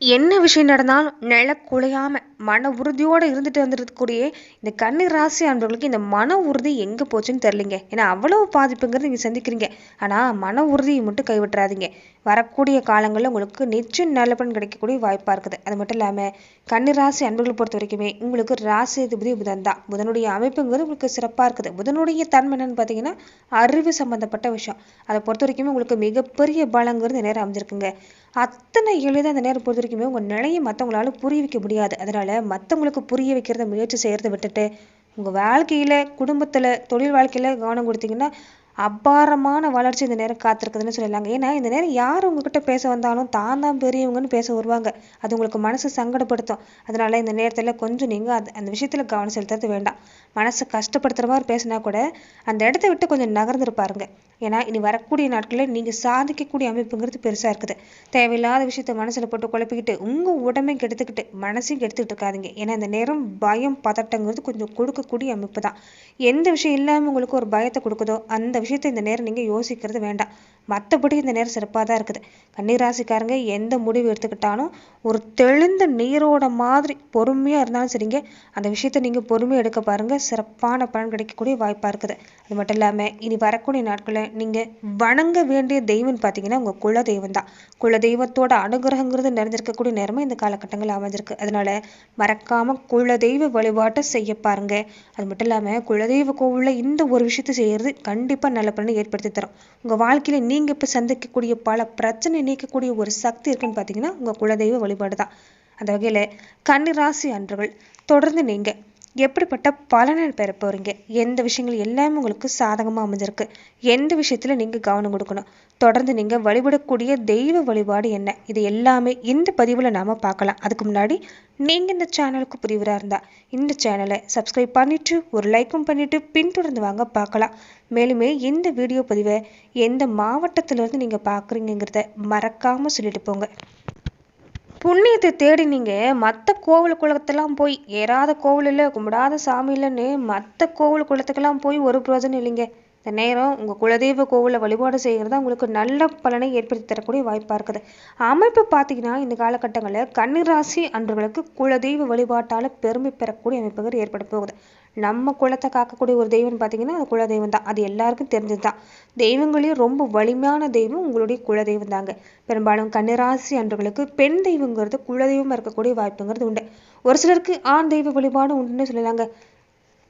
என்ன விஷயம் நடந்தாலும் நில குலையாம மன உறுதியோடு இருந்துட்டு வந்துருக்கக்கூடிய இந்த கன்னி ராசி அன்பர்களுக்கு இந்த மன உறுதி எங்கே போச்சுன்னு தெரிலிங்க ஏன்னா அவ்வளவு பாதிப்புங்கிறது நீங்கள் சந்திக்கிறீங்க. ஆனால் மன உறுதியை மட்டும் கைவிட்டுறாதீங்க. வரக்கூடிய காலங்களில் உங்களுக்கு நிச்சயம் நல்ல பலன் கிடைக்கக்கூடிய வாய்ப்பாக இருக்குது. அது மட்டும் இல்லாமல் கன்னிராசி ராசி பொறுத்த வரைக்குமே உங்களுக்கு ராசி அதிபதி புதன் தான். புதனுடைய அமைப்புங்கிறது உங்களுக்கு சிறப்பாக இருக்குது. புதனுடைய தன்மை என்னன்னு பார்த்தீங்கன்னா அறிவு சம்பந்தப்பட்ட விஷயம். அதை பொறுத்த வரைக்குமே உங்களுக்கு மிகப்பெரிய பலங்கிறது இந்த நேரம் அமைஞ்சிருக்குங்க. அத்தனை எளிதாக அந்த நேரம் பொறுத்த வரைக்குமே உங்கள் நிலையை மற்றவங்களால புரிய வைக்க முடியாது. அதனால் மற்றவங்களுக்கு புரிய வைக்கிறத முயற்சி செய்கிறத விட்டுட்டு உங்கள் வாழ்க்கையில் குடும்பத்தில் தொழில் வாழ்க்கையில் கவனம் கொடுத்தீங்கன்னா அபாரமான வளர்ச்சி இந்த நேரம் காத்திருக்குதுன்னு சொல்லிடலாங்க. ஏன்னா இந்த நேரம் யார் உங்ககிட்ட பேச வந்தாலும் தான் தான் பெரியவங்கன்னு பேச வருவாங்க. அது உங்களுக்கு மனசு சங்கடப்படுத்தும். அதனால இந்த நேரத்தில் கொஞ்சம் நீங்கள் அது அந்த விஷயத்தில் கவனம் செலுத்துறது வேண்டாம். மனசை கஷ்டப்படுத்துகிற மாதிரி பேசினா கூட அந்த இடத்த விட்டு கொஞ்சம் நகர்ந்துருப்பாருங்க. ஏன்னா இனி வரக்கூடிய நாட்களில் நீங்கள் சாதிக்கக்கூடிய அமைப்புங்கிறது பெருசாக இருக்குது. தேவையில்லாத விஷயத்த மனசில் போட்டு குழப்பிக்கிட்டு உங்கள் உடம்பையும் கெடுத்துக்கிட்டு மனசையும் கெடுத்துக்கிட்டு இருக்காதீங்க. ஏன்னா இந்த நேரம் பயம் பதட்டங்கிறது கொஞ்சம் கொடுக்கக்கூடிய அமைப்பு தான். எந்த விஷயம் இல்லாமல் உங்களுக்கு ஒரு பயத்தை கொடுக்குதோ அந்த விஷயத்தை இந்த நேரம் நீங்கள் யோசிக்கிறது வேண்டாம். மற்றபடி இந்த நேரம் சிறப்பாக தான் இருக்குது. கன்னிராசிக்காரங்க எந்த முடிவு எடுத்துக்கிட்டாலும் ஒரு தெளிந்த நீரோட மாதிரி பொறுமையாக இருந்தாலும் சரிங்க. அந்த விஷயத்த நீங்கள் பொறுமையாக எடுக்க பாருங்கள் சிறப்பான பலன் கிடைக்கக்கூடிய வாய்ப்பாக இருக்குது. அது மட்டும் இல்லாமல் இனி வரக்கூடிய நாட்களில் நீங்கள் வணங்க வேண்டிய தெய்வம்னு பார்த்தீங்கன்னா உங்கள் குல தெய்வம் தான். குல தெய்வத்தோட அனுகிரகங்கிறது நிறைஞ்சிருக்கக்கூடிய நேரமும் இந்த காலகட்டங்கள் அமைஞ்சிருக்கு. அதனால மறக்காமல் குல தெய்வ வழிபாட்டை செய்ய பாருங்க. அது மட்டும் இல்லாமல் குலதெய்வ கோவிலில் இந்த ஒரு விஷயத்தை செய்கிறது கண்டிப்பாக நல்ல பலனை ஏற்படுத்தி தரும். உங்கள் வாழ்க்கையில் நீங்கள் இப்போ சந்திக்கக்கூடிய பல பிரச்சனை நீக்கக்கூடிய ஒரு சக்தி இருக்குன்னு பார்த்தீங்கன்னா உங்கள் குலதெய்வ வழிபாடு தான் அந்த வகையில் கன்னிராசி அன்றுகள் தொடர்ந்து நீங்கள் எப்படிப்பட்ட பலனை பெற போகிறீங்க எந்த விஷயங்கள் எல்லாமே உங்களுக்கு சாதகமாக அமைஞ்சிருக்கு? எந்த விஷயத்தில் நீங்கள் கவனம் கொடுக்கணும்? தொடர்ந்து நீங்கள் வழிபடக்கூடிய தெய்வ வழிபாடு என்ன? இது எல்லாமே இந்த பதிவில் நாம் பார்க்கலாம். அதுக்கு முன்னாடி நீங்கள் இந்த சேனலுக்கு புரிவராக இருந்தால் இந்த சேனலை சப்ஸ்கிரைப் பண்ணிவிட்டு ஒரு லைக்கும் பண்ணிவிட்டு பின்தொடர்ந்து வாங்க பார்க்கலாம். மேலுமே இந்த வீடியோ பதிவை எந்த மாவட்டத்திலேருந்து நீங்கள் பார்க்குறீங்கிறத மறக்காமல் சொல்லிட்டு போங்க. புண்ணியத்தை தேடி நீங்கள் மற்ற கோவில் குளத்தெல்லாம் போய் ஏறாத கோவில் இல்லை கும்பிடாத சாமி இல்லைன்னு மற்ற கோவில் குளத்துக்கெல்லாம் போய் ஒரு பிரயோஜனம் இல்லைங்க. இந்த நேரம் உங்கள் குலதெய்வ கோவிலில் வழிபாடு செய்கிறது உங்களுக்கு நல்ல பலனை ஏற்படுத்தி தரக்கூடிய வாய்ப்பாக இருக்குது. அமைப்பு பார்த்தீங்கன்னா இந்த காலகட்டங்களில் கன்னிராசி அன்றுகளுக்கு குலதெய்வ வழிபாட்டால் பெருமை பெறக்கூடிய அமைப்புகள் ஏற்பட போகுது. நம்ம குலத்தை காக்கக்கூடிய ஒரு தெய்வம்னு பார்த்தீங்கன்னா அது குலதெய்வம் தான். அது எல்லாருக்கும் தெரிஞ்சது தான் தெய்வங்களையும் ரொம்ப வலிமையான தெய்வம் உங்களுடைய குலதெய்வம் தாங்க. பெரும்பாலும் கன்னிராசி அன்றுகளுக்கு பெண் தெய்வங்கிறது குலதெய்வமாக இருக்கக்கூடிய வாய்ப்புங்கிறது உண்டு. ஒரு சிலருக்கு ஆண் தெய்வ வழிபாடு உண்டுன்னு சொல்லலாங்க.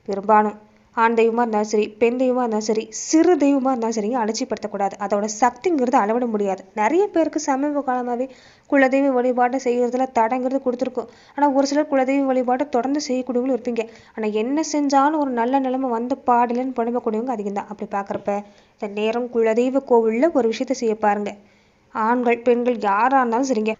பெரும்பாலும் ஆண் தெய்வமாக இருந்தாலும் சரி பெண் தெய்வமாக இருந்தாலும் சரி சிறு தெய்வமாக இருந்தாலும் சரிங்க அலட்சிப்படுத்தக்கூடாது அதோட சக்திங்கிறது அளவிட முடியாது. நிறைய பேருக்கு சமீப காலமாகவே குலதெய்வ வழிபாட்டை செய்கிறதுல தடங்கிறது கொடுத்துருக்கும். ஆனால் ஒரு சிலர் குலதெய்வ வழிபாட்டை தொடர்ந்து செய்யக்கூடியவங்களும் இருப்பீங்க. ஆனால் என்ன செஞ்சாலும் ஒரு நல்ல நிலைமை வந்து பாடலன்னு புலம்பக்கூடியவங்க அதிகம் தான் அப்படி பார்க்குறப்ப இந்த நேரம் குலதெய்வ கோவிலில் ஒரு விஷயத்தை செய்ய பாருங்கள் ஆண்கள் பெண்கள் யாராக இருந்தாலும் சரிங்க.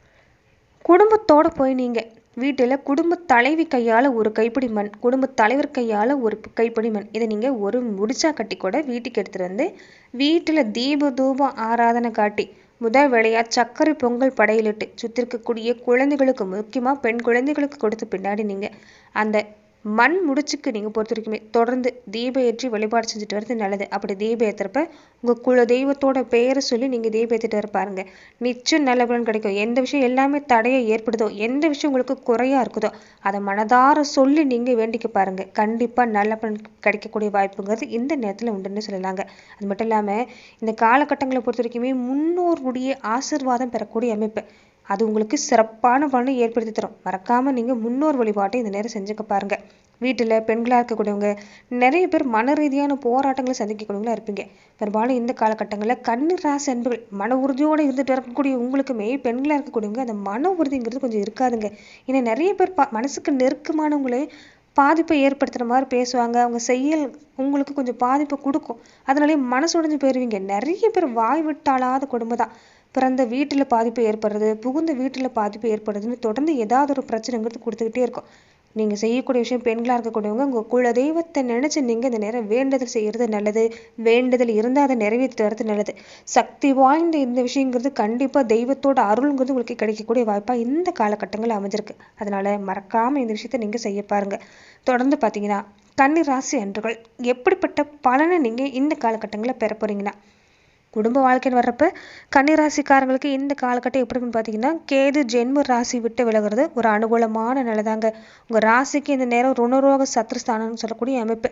குடும்பத்தோடு போய் நீங்கள் வீட்டில் குடும்ப தலைவி கையால் ஒரு கைப்பிடி மண் குடும்ப தலைவர் கையால் ஒரு கைப்பிடி மண். இதை நீங்கள் ஒரு முடிச்சா கட்டி கூட வீட்டுக்கு எடுத்துகிட்டு வந்து வீட்டில் தீப தூபம் ஆராதனை காட்டி முதல் வேலையாக சர்க்கரை பொங்கல் படையிலிட்டு சுற்றி இருக்கக்கூடிய குழந்தைகளுக்கு முக்கியமாக பெண் குழந்தைகளுக்கு கொடுத்த பின்னாடி நீங்கள் அந்த மண் முடிச்சுக்கு நீங்கள் பொறுத்த வரைக்குமே தொடர்ந்து தீப ஏற்றி வழிபாடு செஞ்சுட்டு வரது நல்லது. அப்படி தீபம் ஏற்றுறப்ப உங்கள் குல தெய்வத்தோட பெயரை சொல்லி நீங்கள் தீபம் ஏற்றிட்டு வர பாருங்க. நிச்சயம் நல்ல பலன் கிடைக்கும். எந்த விஷயம் எல்லாமே தடையை ஏற்படுதோ எந்த விஷயம் உங்களுக்கு குறையாக இருக்குதோ அதை மனதார சொல்லி நீங்கள் வேண்டிக்க பாருங்க. கண்டிப்பாக நல்ல பலன் கிடைக்கக்கூடிய வாய்ப்புங்கிறது இந்த நேரத்தில் உண்டுன்னு சொல்லலாங்க. அது மட்டும் இல்லாமல் இந்த காலகட்டங்களை பொறுத்த வரைக்குமே முன்னோருடைய ஆசிர்வாதம் பெறக்கூடிய அமைப்பு. அது உங்களுக்கு சிறப்பான பலனை ஏற்படுத்தி தரும். மறக்காமல் நீங்கள் முன்னோர் வழிபாட்டை இந்த நேரம் செஞ்சுக்க பாருங்கள் வீட்டில் பெண்களாக இருக்கக்கூடியவங்க நிறைய பேர் மன ரீதியான போராட்டங்களை சந்திக்கக்கூடியவங்களா இருப்பீங்க. பெரும்பாலும் இந்த காலகட்டங்களில் கண்ணு ராசி அன்புகள் மன உறுதியோடு இருந்துட்டு இருக்கக்கூடிய உங்களுக்குமே பெண்களாக இருக்கக்கூடியவங்க அந்த மன உறுதிங்கிறது கொஞ்சம் இருக்காதுங்க. ஏன்னா நிறைய பேர் பா மனசுக்கு நெருக்கமானவங்களே பாதிப்பை ஏற்படுத்துகிற மாதிரி பேசுவாங்க. அவங்க செயல் உங்களுக்கு கொஞ்சம் பாதிப்பை கொடுக்கும். அதனாலே மனசு உடைஞ்சு போயிடுவீங்க நிறைய பேர் வாய் விட்டாலாத குடும்பம் தான் பிறந்த வீட்டில் பாதிப்பு ஏற்படுறது புகுந்த வீட்டில் பாதிப்பு ஏற்படுறதுன்னு தொடர்ந்து ஏதாவது ஒரு பிரச்சனைங்கிறது கொடுத்துக்கிட்டே இருக்கும். நீங்கள் செய்யக்கூடிய விஷயம் பெண்களாக இருக்கக்கூடியவங்க உங்கள் குல தெய்வத்தை நினச்சி நீங்கள் இந்த நேரம் வேண்டுதல் செய்கிறது நல்லது வேண்டுதல் இருந்தால் அதை நிறைவேற்றி வர்றது நல்லது. சக்தி வாய்ந்த இந்த விஷயங்கிறது கண்டிப்பாக தெய்வத்தோட அருள்ங்கிறது உங்களுக்கு கிடைக்கக்கூடிய வாய்ப்பாக இந்த காலகட்டங்கள் அமைஞ்சிருக்கு. அதனால் மறக்காமல் இந்த விஷயத்தை நீங்கள் செய்ய பாருங்கள் தொடர்ந்து பார்த்தீங்கன்னா கன்னி ராசி அன்றுகள் எப்படிப்பட்ட பலனை நீங்கள் இந்த காலகட்டங்களில் பெற போகிறீங்கன்னா குடும்ப வாழ்க்கைன்னு வர்றப்ப கன்னிராசிக்காரங்களுக்கு இந்த காலகட்டம் எப்படி பார்த்தீங்கன்னா கேது ஜென்ம ராசி விட்டு விலகிறது ஒரு அனுகூலமான நிலைதாங்க. உங்கள் ராசிக்கு இந்த நேரம் ருணரோக சத்ருஸ்தானம்னு சொல்லக்கூடிய அமைப்பு.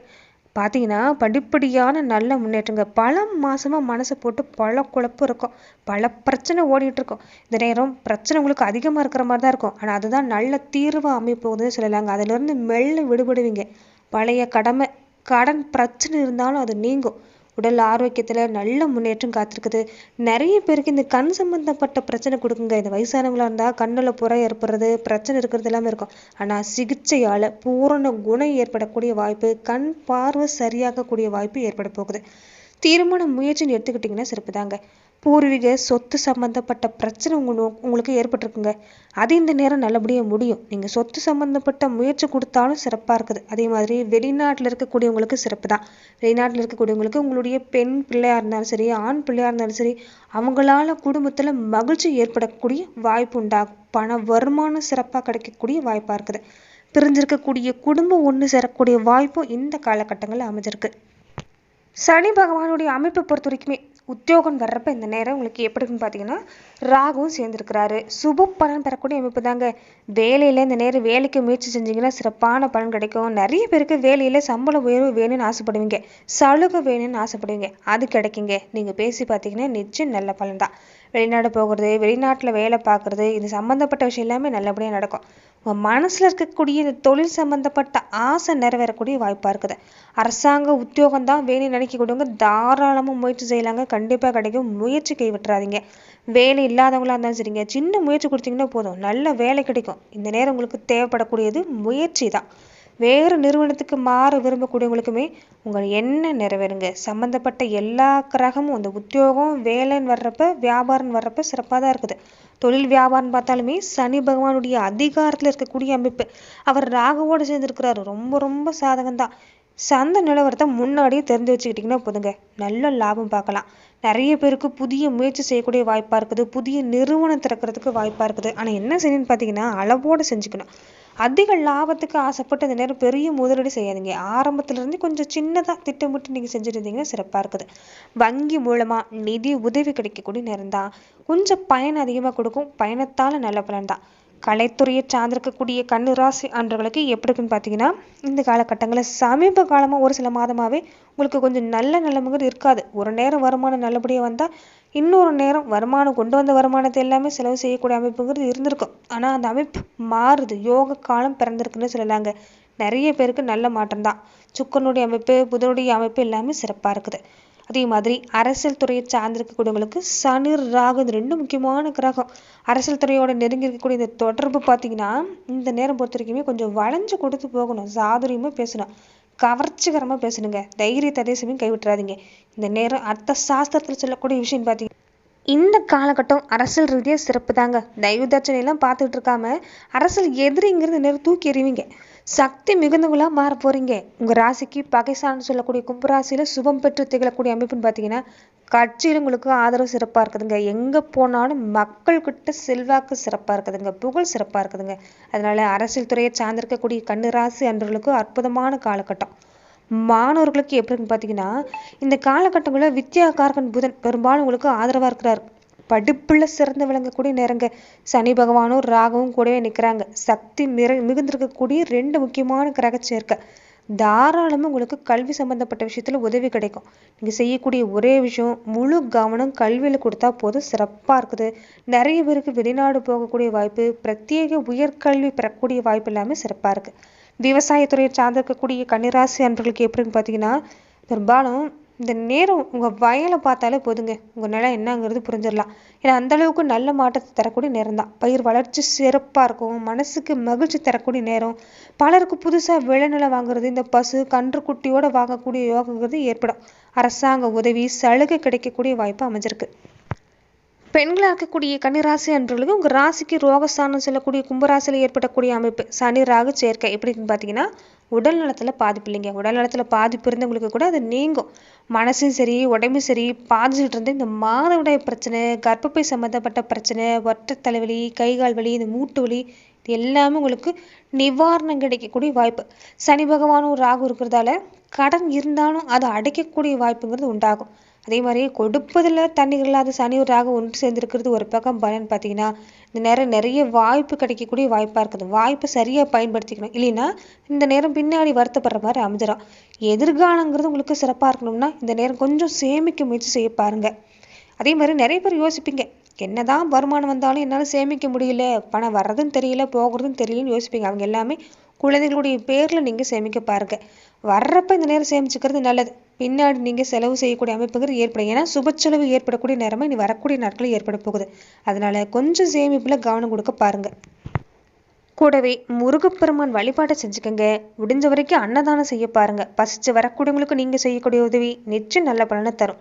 பார்த்தீங்கன்னா படிப்படியான நல்ல முன்னேற்றங்க. பல மாதமாக மனசை போட்டு பல குழப்பம் இருக்கும். பல பிரச்சனை ஓடிட்டு இருக்கும். இந்த நேரம் பிரச்சனை உங்களுக்கு அதிகமாக இருக்கிற மாதிரி தான் இருக்கும். ஆனால் அதுதான் நல்ல தீர்வு அமைப்போகுதுன்னு சொல்லலாங்க. அதிலிருந்து மெல்ல விடுபடுவீங்க. பழைய கடமை கடன் பிரச்சனை இருந்தாலும் அது நீங்கும். உடல் ஆரோக்கியத்தில் நல்ல முன்னேற்றம் காத்திருக்குது. நிறைய பேருக்கு இந்த கண் சம்பந்தப்பட்ட பிரச்சனை கொடுக்குங்க. இந்த வயசானவங்களா இருந்தால் கண்ணில் புற ஏற்படுறது பிரச்சனை இருக்கிறது எல்லாமே இருக்கும். ஆனால் சிகிச்சையால் பூரண குணம் ஏற்படக்கூடிய வாய்ப்பு கண் பார்வை சரியாகக்கூடிய வாய்ப்பு ஏற்பட போகுது. தீர்மான முயற்சின்னு எடுத்துக்கிட்டிங்கன்னா சிறப்பு தாங்க பூர்வீக சொத்து சம்மந்தப்பட்ட பிரச்சனை உங்களுக்கு உங்களுக்கு ஏற்பட்டிருக்குங்க. அது இந்த நேரம் நல்லபடியாக முடியும். நீங்கள் சொத்து சம்மந்தப்பட்ட முயற்சி கொடுத்தாலும் சிறப்பாக இருக்குது. அதே மாதிரி வெளிநாட்டில் இருக்கக்கூடியவங்களுக்கு சிறப்பு தான் வெளிநாட்டில் இருக்கக்கூடியவங்களுக்கு உங்களுடைய பெண் பிள்ளையாக இருந்தாலும் சரி ஆண் பிள்ளையாக இருந்தாலும் சரி அவங்களால குடும்பத்தில் மகிழ்ச்சி ஏற்படக்கூடிய வாய்ப்பு உண்டாகும். பண வருமானம் சிறப்பாக கிடைக்கக்கூடிய வாய்ப்பாக இருக்குது. பிரிஞ்சிருக்கக்கூடிய குடும்பம் ஒன்று சேரக்கூடிய வாய்ப்பும் இந்த காலகட்டங்களில் அமைஞ்சிருக்கு. சனி பகவானுடைய அமைப்பை பொறுத்த வரைக்குமே உத்தியோகம் வர்றப்ப இந்த நேரம் உங்களுக்கு எப்படி இருக்குன்னு பார்த்தீங்கன்னா ராகுவும் சேர்ந்துருக்கிறாரு. சுப பலன் பெறக்கூடிய அமைப்பு தாங்க. வேலையில் இந்த நேரம் வேலைக்கு முயற்சி செஞ்சீங்கன்னா சிறப்பான பலன் கிடைக்கும். நிறைய பேருக்கு வேலையில் சம்பள உயர்வு வேணும்னு ஆசைப்படுவீங்க. சலுகை வேணும்னு ஆசைப்படுவீங்க. அது கிடைக்குங்க. நீங்கள் பேசி பார்த்தீங்கன்னா நிச்சயம் நல்ல பலன் தான். வெளிநாடு போகிறது வெளிநாட்டில் வேலை பார்க்குறது இது சம்மந்தப்பட்ட விஷயம் எல்லாமே நல்லபடியாக நடக்கும். உங்கள் மனசில் இருக்கக்கூடிய இந்த தொழில் சம்மந்தப்பட்ட ஆசை நிறைவேறக்கூடிய வாய்ப்பாக இருக்குது. அரசாங்க உத்தியோகம் தான் வேணும் நினைக்கக்கூடியவங்க தாராளமாக முயற்சி செய்யலாங்க. கண்டிப்பாக கிடைக்கும். முயற்சி கைவிட்டுறாதீங்க. வேலை இல்லாதவங்களா இருந்தாலும் சரிங்க. சின்ன முயற்சி கொடுத்தீங்கன்னா போதும். நல்ல வேலை கிடைக்கும். இந்த நேரம் உங்களுக்கு தேவைப்படக்கூடியது முயற்சி தான். வேறு நிறுவனத்துக்கு மாற விரும்பக்கூடியவங்களுக்குமே உங்கள் என்ன நிறைவேறுங்க. சம்மந்தப்பட்ட எல்லா கிரகமும் அந்த உத்தியோகம் வேலைன்னு வர்றப்ப வியாபாரம் வர்றப்ப சிறப்பாக தான் இருக்குது. தொழில் வியாபாரம் பார்த்தாலுமே சனி பகவானுடைய அதிகாரத்தில் இருக்கக்கூடிய அமைப்பு. அவர் ராகுவோடு சேர்ந்துருக்கிறாரு. ரொம்ப ரொம்ப சாதகம் தான். சந்த நிலவரத்தை முன்னாடியே தெரிஞ்சு வச்சுக்கிட்டிங்கன்னா போதுங்க. நல்ல லாபம் பார்க்கலாம். நிறைய பேருக்கு புதிய முயற்சி செய்யக்கூடிய வாய்ப்பாக இருக்குது. புதிய நிறுவனம் திறக்கிறதுக்கு வாய்ப்பாக இருக்குது. ஆனால் என்ன செய்யணும்னு பார்த்தீங்கன்னா அளவோடு செஞ்சுக்கணும். அதிக லாபத்துக்கு ஆசைப்பட்டு அந்த நேரம் பெரிய முதலீடு செய்யாதீங்க. ஆரம்பத்திலிருந்து கொஞ்சம் சின்னதாக திட்டமிட்டு நீங்கள் செஞ்சுருந்தீங்கன்னா சிறப்பாக இருக்குது. வங்கி மூலமாக நிதி உதவி கிடைக்கக்கூடிய நேரம் தான். கொஞ்சம் பயன் அதிகமாக கொடுக்கும். பயணத்தால் நல்ல பலன் தான். கலைத்துறையை சார்ந்திருக்கக்கூடிய கண்ணு ராசி அன்றவர்களுக்கு எப்படி இருக்குன்னு பார்த்தீங்கன்னா இந்த காலகட்டங்களில் சமீப காலமாக ஒரு சில மாதமாகவே உங்களுக்கு கொஞ்சம் நல்ல நிலைமைகள் இருக்காது. ஒரு நேரம் வருமானம் நல்லபடியாக வந்தால் இன்னொரு நேரம் வருமானம் கொண்டு வந்த வருமானத்தை எல்லாமே செலவு செய்யக்கூடிய அமைப்புங்கிறது இருந்திருக்கும். ஆனால் அந்த அமைப்பு மாறுது. யோக காலம் பிறந்திருக்குன்னு சொல்லலாங்க. நிறைய பேருக்கு நல்ல மாற்றம் தான் சுக்கனுடைய அமைப்பு புதனுடைய அமைப்பு எல்லாமே சிறப்பாக இருக்குது. அதே மாதிரி அரசியல் துறையை சார்ந்திருக்கக்கூடியவங்களுக்கு சனி ராகு இந்த ரெண்டு முக்கியமான கிரகம். அரசியல் துறையோட நெருங்கி இருக்கக்கூடிய இந்த தொடர்பு பார்த்தீங்கன்னா இந்த நேரம் பொறுத்த வரைக்குமே கொஞ்சம் வளைஞ்சு கொடுத்து போகணும். சாதுரியமாக பேசணும். கவர்ச்சிகரமாக பேசணுங்க. தைரியத்தை அதே சமயம் கைவிட்டுறாதீங்க. இந்த நேரம் அர்த்த சாஸ்திரத்தில் சொல்லக்கூடிய விஷயம் பார்த்தீங்க இந்த காலகட்டம் அரசியல் ரீதியாக சிறப்பு தாங்க தயவு தட்சணையெல்லாம் பார்த்துட்டு இருக்காம அரசியல் எதிரிங்கிறது நேரம் தூக்கி எறிவீங்க. சக்தி மிகுந்தவங்களா மாற போறீங்க. உங்க ராசிக்கு பகைசான்னு சொல்லக்கூடிய கும்பராசியில் சுபம் பெற்று திகழக்கூடிய அமைப்புன்னு பார்த்தீங்கன்னா கட்சியில் உங்களுக்கு ஆதரவு சிறப்பாக இருக்குதுங்க. எங்கே போனாலும் மக்கள்கிட்ட செல்வாக்கு சிறப்பாக இருக்குதுங்க. புகழ் சிறப்பாக இருக்குதுங்க. அதனால அரசியல் துறையை சார்ந்திருக்கக்கூடிய கண்ணு ராசி அன்றர்களுக்கு அற்புதமான காலகட்டம். மாணவர்களுக்கு எப்படின்னு பார்த்தீங்கன்னா இந்த காலகட்டங்களில் வித்யாகாரகன் புதன் பெரும்பாலும் உங்களுக்கு ஆதரவாக இருக்கிறார். படிப்புல சிறந்து விளங்கக்கூடிய நேரங்க. சனி பகவானும் ராகவும் கூடவே நிற்கிறாங்க சக்தி மிர மிகுந்திருக்கக்கூடிய ரெண்டு முக்கியமான கிரக சேர்க்கை. தாராளமாக உங்களுக்கு கல்வி சம்பந்தப்பட்ட விஷயத்துல உதவி கிடைக்கும். நீங்க செய்யக்கூடிய ஒரே விஷயம் முழு கவனம் கல்வியில கொடுத்தா போதும். சிறப்பா இருக்குது. நிறைய பேருக்கு வெளிநாடு போகக்கூடிய வாய்ப்பு பிரத்யேக உயர்கல்வி பெறக்கூடிய வாய்ப்பு எல்லாமே சிறப்பா இருக்கு. விவசாயத்துறையை சார்ந்திருக்கக்கூடிய கன்னிராசி அன்பர்களுக்கு எப்படின்னு பார்த்தீங்கன்னா பெரும்பாலும் இந்த நேரம் உங்கள் வயலை பார்த்தாலே போதுங்க. உங்கள் நிலம் என்னங்கிறது புரிஞ்சிடலாம் ஏன்னா அந்தளவுக்கு நல்ல மாற்றத்தை தரக்கூடிய நேரம் தான். பயிர் வளர்ச்சி சிறப்பாக இருக்கும். மனசுக்கு மகிழ்ச்சி தரக்கூடிய நேரம். பலருக்கு புதுசாக விளைநிலம் வாங்குறது இந்த பசு கன்றுக்குட்டியோட வாங்கக்கூடிய யோகங்கிறது ஏற்படும். அரசாங்க உதவி சலுகை கிடைக்கக்கூடிய வாய்ப்பு அமைஞ்சிருக்கு. பெண்களாக இருக்கக்கூடிய கன்னிராசி அன்பர்களுக்கு உங்கள் ராசிக்கு ரோகஸ்தானம் சொல்லக்கூடிய கும்பராசியில் ஏற்படக்கூடிய அமைப்பு சனி ராகு சேர்க்கை. எப்படின்னு பார்த்தீங்கன்னா உடல் நலத்தில் பாதிப்பு இல்லைங்க உடல் நலத்தில் பாதிப்பு இருந்தவங்களுக்கு கூட அது நீங்கும். மனசும் சரி உடம்பும் சரி பாதிச்சுட்டு இருந்து இந்த மாதவிடாய் பிரச்சனை கர்ப்பப்பை சம்மந்தப்பட்ட பிரச்சனை ஒற்றை தலைவலி கை கால் வலி இந்த மூட்டு வலி இது எல்லாமே உங்களுக்கு நிவாரணம் கிடைக்கக்கூடிய வாய்ப்பு. சனி பகவானும் ராகு இருக்கிறதால கடன் இருந்தாலும் அதை அடைக்கக்கூடிய வாய்ப்புங்கிறது உண்டாகும். அதே மாதிரி கொடுப்பதில் தண்ணீர் இல்லாத சனி ராகு ஒன்று சேர்ந்துருக்கிறது ஒரு பக்கம் பலன் பார்த்தீங்கன்னா இந்த நேரம் நிறைய வாய்ப்பு கிடைக்கக்கூடிய வாய்ப்பாக இருக்குது. வாய்ப்பை சரியாக பயன்படுத்திக்கணும். இல்லைன்னா இந்த நேரம் பின்னாடி வருத்தப்படுற மாதிரி அமைஞ்சிடும் எதிர்காலங்கிறது உங்களுக்கு சிறப்பாக இருக்கணும்னா இந்த நேரம் கொஞ்சம் சேமிக்க முயற்சி செய்ய பாருங்க. அதே மாதிரி நிறைய பேர் யோசிப்பீங்க என்னதான் வருமானம் வந்தாலும் என்னால் சேமிக்க முடியல பணம் வர்றதுன்னு தெரியல போகிறதுன்னு தெரியலன்னு யோசிப்பீங்க. அவங்க எல்லாமே குழந்தைகளுடைய பேரில் நீங்கள் சேமிக்க பாருங்க. வர்றப்ப இந்த நேரம் சேமிச்சுக்கிறது நல்லது. பின்னாடி நீங்கள் செலவு செய்யக்கூடிய அமைப்புகள் ஏற்படும். ஏன்னா சுப செலவு ஏற்படக்கூடிய நேரமாக இனி வரக்கூடிய நாட்களில் ஏற்பட போகுது. அதனால கொஞ்சம் சேமிப்பில் கவனம் கொடுக்க பாருங்க. கூடவே முருகப்பெருமான் வழிபாட்டை செஞ்சுக்கோங்க. முடிஞ்ச வரைக்கும் அன்னதானம் செய்ய பாருங்க. பசிச்சு வரக்கூடியவங்களுக்கு நீங்கள் செய்யக்கூடிய உதவி நிச்சயம் நல்ல பலனை தரும்.